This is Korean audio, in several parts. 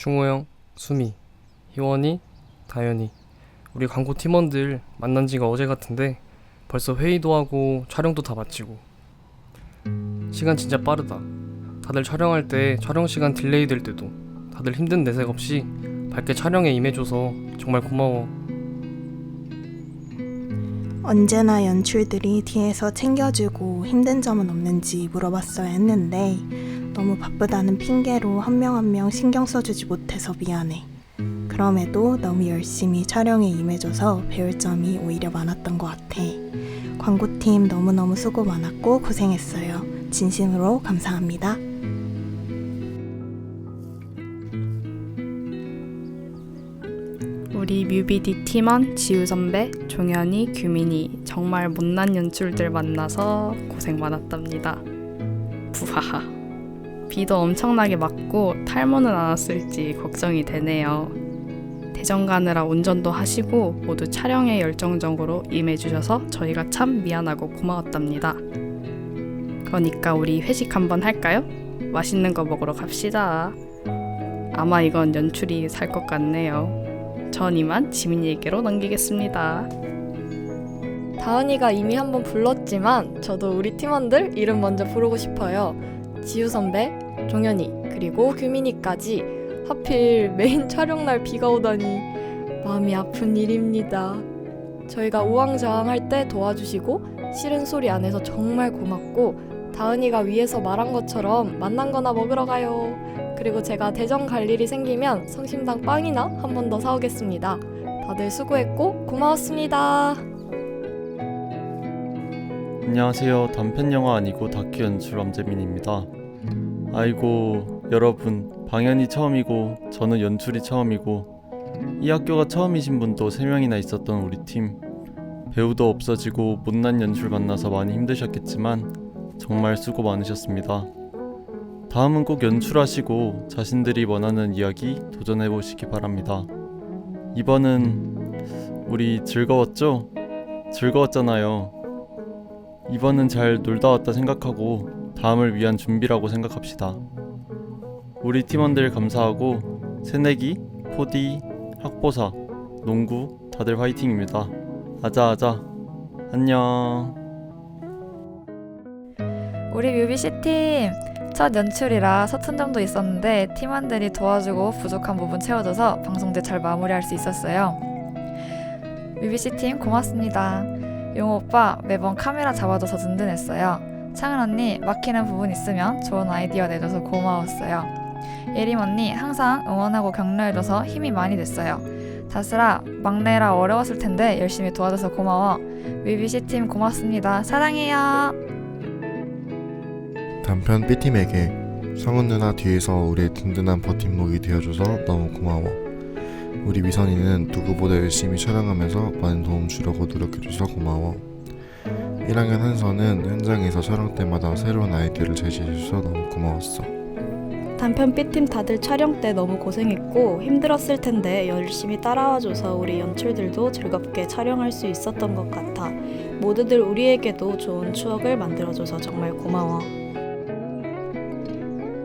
충호형, 수미, 희원이, 다현이. 우리 광고 팀원들 만난 지가 어제 같은데 벌써 회의도 하고 촬영도 다 마치고. 시간 진짜 빠르다. 다들 촬영할 때 촬영 시간 딜레이 될 때도 다들 힘든 내색 없이 밝게 촬영에 임해줘서 정말 고마워. 언제나 연출들이 뒤에서 챙겨주고 힘든 점은 없는지 물어봤어야 했는데 너무 바쁘다는 핑계로 한 명 한 명 신경 써주지 못해서 미안해. 그럼에도 너무 열심히 촬영에 임해줘서 배울 점이 오히려 많았던 것 같아. 광고팀 너무너무 수고 많았고 고생했어요. 진심으로 감사합니다. 우리 뮤비디 팀원 지우 선배, 종현이, 규민이 정말 못난 연출들 만나서 고생 많았답니다. 부하하. 비도 엄청나게 맞고 탈모는 안 왔을지 걱정이 되네요. 대전 가느라 운전도 하시고 모두 촬영에 열정적으로 임해주셔서 저희가 참 미안하고 고마웠답니다. 그러니까 우리 회식 한번 할까요? 맛있는 거 먹으러 갑시다. 아마 이건 연출이 살 것 같네요. 전 이만 지민이에게로 넘기겠습니다. 다은이가 이미 한번 불렀지만 저도 우리 팀원들 이름 먼저 부르고 싶어요. 지우 선배, 종현이, 그리고 규민이까지 하필 메인 촬영 날 비가 오다니 마음이 아픈 일입니다. 저희가 우왕좌왕할 때 도와주시고 싫은 소리 안 해서 정말 고맙고 다은이가 위에서 말한 것처럼 만난 거나 먹으러 가요. 그리고 제가 대전 갈 일이 생기면 성심당 빵이나 한 번 더 사오겠습니다. 다들 수고했고 고마웠습니다. 안녕하세요. 단편 영화 아니고 다큐 연출 엄재민입니다. 아이고 여러분 방연이 처음이고 저는 연출이 처음이고 이 학교가 처음이신 분도 3명이나 있었던 우리 팀 배우도 없어지고 못난 연출 만나서 많이 힘드셨겠지만 정말 수고 많으셨습니다. 다음은 꼭 연출하시고 자신들이 원하는 이야기 도전해 보시기 바랍니다. 이번은 우리 즐거웠죠? 즐거웠잖아요. 이번은 잘 놀다 왔다 생각하고 다음을 위한 준비라고 생각합시다. 우리 팀원들 감사하고 새내기, 포디, 학보사, 농구 다들 화이팅입니다. 아자아자. 안녕. 우리 뮤비씨 팀! 첫 연출이라 서툰 점도 있었는데 팀원들이 도와주고 부족한 부분 채워줘서 방송대 잘 마무리할 수 있었어요. 뮤비씨 팀 고맙습니다. 용호 오빠 매번 카메라 잡아줘서 든든했어요. 창은 언니 막히는 부분 있으면 좋은 아이디어 내줘서 고마웠어요. 예림 언니 항상 응원하고 격려해줘서 힘이 많이 됐어요. 다슬아 막내라 어려웠을 텐데 열심히 도와줘서 고마워. 뮤비씨 팀 고맙습니다. 사랑해요. 단편 B팀에게 성은 누나 뒤에서 우리의 든든한 버팀목이 되어줘서 너무 고마워. 우리 미선이는 누구보다 열심히 촬영하면서 많은 도움 주려고 노력해줘서 고마워. 1학년 한서는 현장에서 촬영 때마다 새로운 아이디어를 제시해줘서 너무 고마웠어. 단편 B팀 다들 촬영 때 너무 고생했고 힘들었을 텐데 열심히 따라와줘서 우리 연출들도 즐겁게 촬영할 수 있었던 것 같아. 모두들 우리에게도 좋은 추억을 만들어줘서 정말 고마워.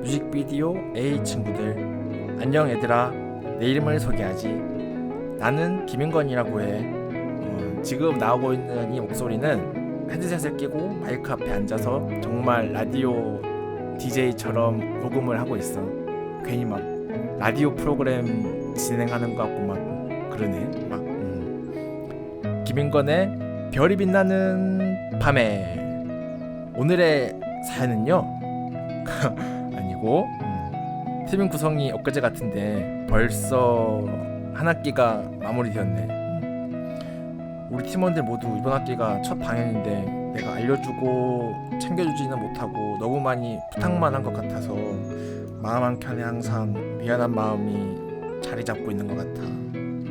뮤직비디오 A 친구들 안녕 얘들아 내 이름을 소개하지. 나는 김인건이라고 해. 어, 지금 나오고 있는 이 목소리는 헤드셋을 끼고 마이크 앞에 앉아서 정말 라디오 DJ처럼 녹음을 하고 있어. 괜히 막 라디오 프로그램 진행하는 것 같고 막 그러네 막. 음. 김인건의 별이 빛나는 밤에. 오늘의 사연은요. 아니고 음, 팀인 구성이 엊그제 같은데 벌써 한 학기가 마무리되었네. 음, 우리 팀원들 모두 이번 학기가 첫 방향인데 내가 알려주고 챙겨주지는 못하고 너무 많이 부탁만 한 것 같아서 마음 한켠에 항상 미안한 마음이 자리 잡고 있는 것 같아.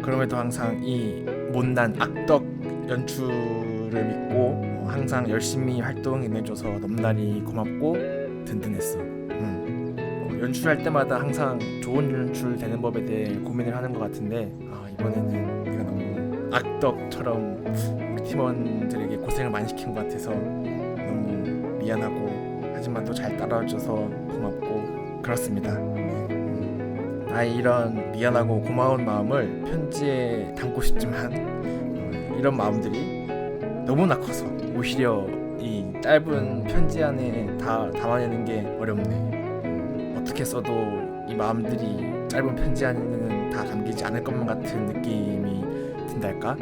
그럼에도 항상 이 못난 악덕 연출을 믿고 어, 항상 열심히 활동해내줘서 넘나니 고맙고 든든했어. 음. 어, 연출할 때마다 항상 좋은 연출 되는 법에 대해 고민을 하는 것 같은데 아, 이번에는 내가 너무 악덕처럼 우리 팀원들에게 고생을 많이 시킨 것 같아서 너무 미안하고 하지만 또 잘 따라와줘서 고맙고 그렇습니다. 네. 음. 나의 이런 미안하고 고마운 마음을 편지에 담고 싶지만 어, 이런 마음들이 너무나 커서 오히려 이 짧은 편지 안에 다 담아내는 게 어렵네. 음, 어떻게 써도 이 마음들이 짧은 편지 안에는 다 담기지 않을 것만 같은 느낌이 든달까?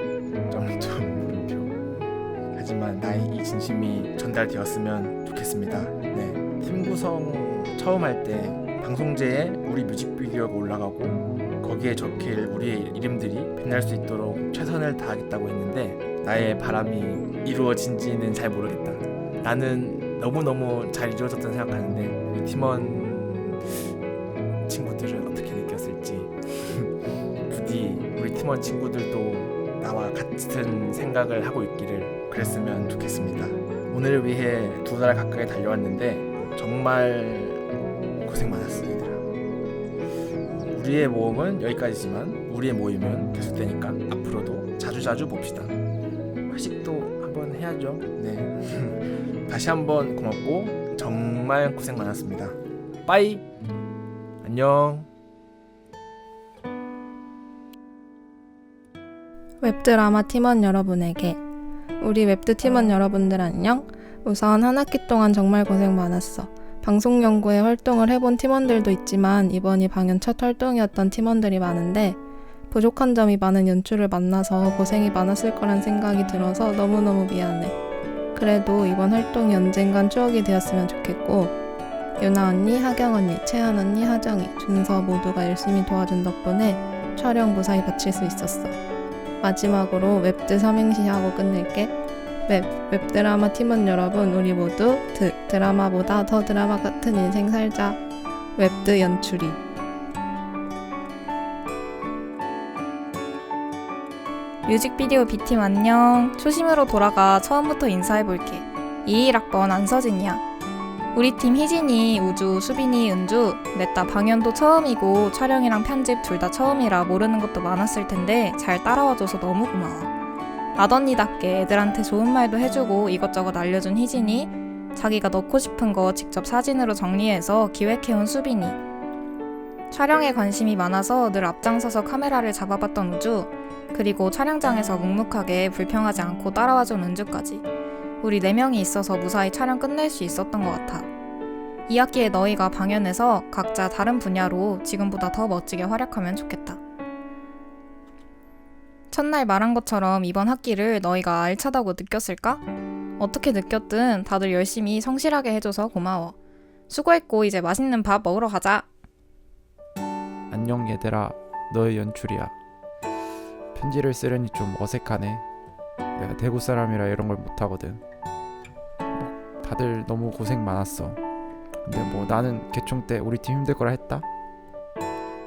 점점 물음표. 하지만 나의 이 진심이 전달되었으면 좋겠습니다. 네, 팀 구성 처음 할 때 방송제에 우리 뮤직비디오가 올라가고 거기에 적힐 우리의 이름들이 빛날 수 있도록 최선을 다하겠다고 했는데 나의 바람이 이루어진지는 잘 모르겠다. 나는 너무너무 잘 이루어졌다고 생각하는데 팀원 친구들은 어떻게 느꼈을지 부디 우리 팀원 친구들도 나와 같은 생각을 하고 있기를 그랬으면 좋겠습니다. 오늘을 위해 두 달 가까이 달려왔는데 정말 고생 얘들아. 우리의 모험은 여기까지지만 우리의 모임은 계속되니까 앞으로도 자주자주 봅시다. 회식도 한번 해야죠. 네. 다시 한번 고맙고 정말 고생 많았습니다. 빠이. 안녕. 웹드라마 팀원 여러분에게 우리 웹드 팀원 여러분들 안녕. 우선 한 학기 동안 정말 고생 많았어. 방송 연구에 활동을 해본 팀원들도 있지만 이번이 방연 첫 활동이었던 팀원들이 많은데 부족한 점이 많은 연출을 만나서 고생이 많았을 거란 생각이 들어서 너무너무 미안해. 그래도 이번 활동이 언젠간 추억이 되었으면 좋겠고 유나 언니, 하경 언니, 채연 언니, 하정이, 준서 모두가 열심히 도와준 덕분에 촬영 무사히 마칠 수 있었어. 마지막으로 웹드 삼행시 하고 끝낼게. 웹, 웹드라마 팀원 여러분, 우리 모두 드, 드라마보다 더 드라마 같은 인생 살자. 웹드 연출이. 뮤직비디오 B팀 안녕. 초심으로 돌아가 처음부터 인사해볼게. 21학번 안서진이야. 우리 팀 희진이, 우주, 수빈이, 은주 넷 다 방연도 처음이고 촬영이랑 편집 둘 다 처음이라 모르는 것도 많았을 텐데 잘 따라와줘서 너무 고마워. 맏언니답게 애들한테 좋은 말도 해주고 이것저것 알려준 희진이 자기가 넣고 싶은 거 직접 사진으로 정리해서 기획해온 수빈이 촬영에 관심이 많아서 늘 앞장서서 카메라를 잡아봤던 우주 그리고 촬영장에서 묵묵하게 불평하지 않고 따라와준 은주까지 우리 네 명이 있어서 무사히 촬영 끝낼 수 있었던 것 같아. 2학기에 너희가 방연해서 각자 다른 분야로 지금보다 더 멋지게 활약하면 좋겠다. 첫날 말한 것처럼 이번 학기를 너희가 알차다고 느꼈을까? 어떻게 느꼈든 다들 열심히 성실하게 해줘서 고마워. 수고했고 이제 맛있는 밥 먹으러 가자. 안녕 얘들아 너의 연출이야 편지를 쓰려니 좀 어색하네 내가 대구 사람이라 이런 걸 못하거든 뭐, 다들 너무 고생 많았어. 근데 뭐 나는 개총 때 우리 팀 힘들 거라 했다?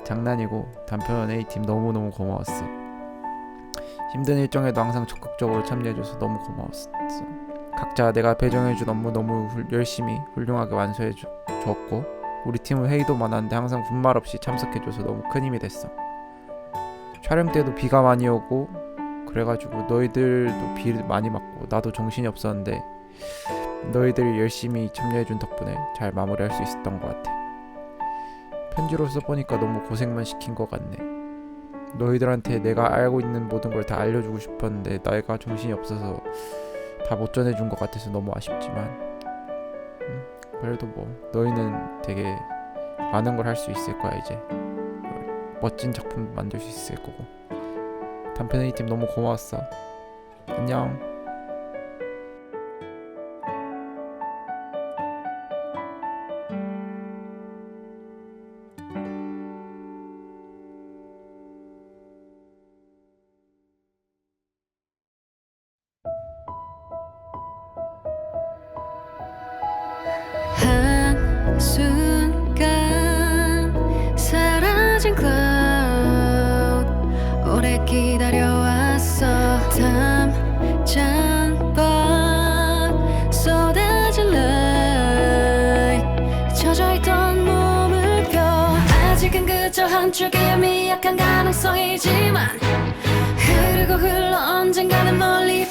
장난이고 단편 A팀 너무너무 고마웠어. 힘든 일정에도 항상 적극적으로 참여해줘서 너무 고마웠어. 각자 내가 배정해준 업무 너무 훌- 열심히 훌륭하게 완수해 주, 줬고 우리 팀은 회의도 많았는데 항상 분말 없이 참석해줘서 너무 큰 힘이 됐어. 촬영 때도 비가 많이 오고 그래가지고 너희들도 비 많이 맞고 나도 정신이 없었는데 너희들이 열심히 참여해준 덕분에 잘 마무리할 수 있었던 것 같아. 편지로 써보니까 너무 고생만 시킨 것 같네. 너희들한테 내가 알고 있는 모든 걸 다 알려주고 싶었는데 내가 정신이 없어서 다 못 전해준 것 같아서 너무 아쉽지만 음, 그래도 뭐 너희는 되게 많은 걸 할 수 있을 거야 이제 멋진 작품 만들 수 있을 거고 단편 A팀 너무 고마웠어 안녕 오래 기다려왔어. 담장밖 쏟아질 light 젖어있던 몸을 펴. 아직은 그저 한 줄기의 미약한 가능성이지만 흐르고 흘러 언젠가는 멀리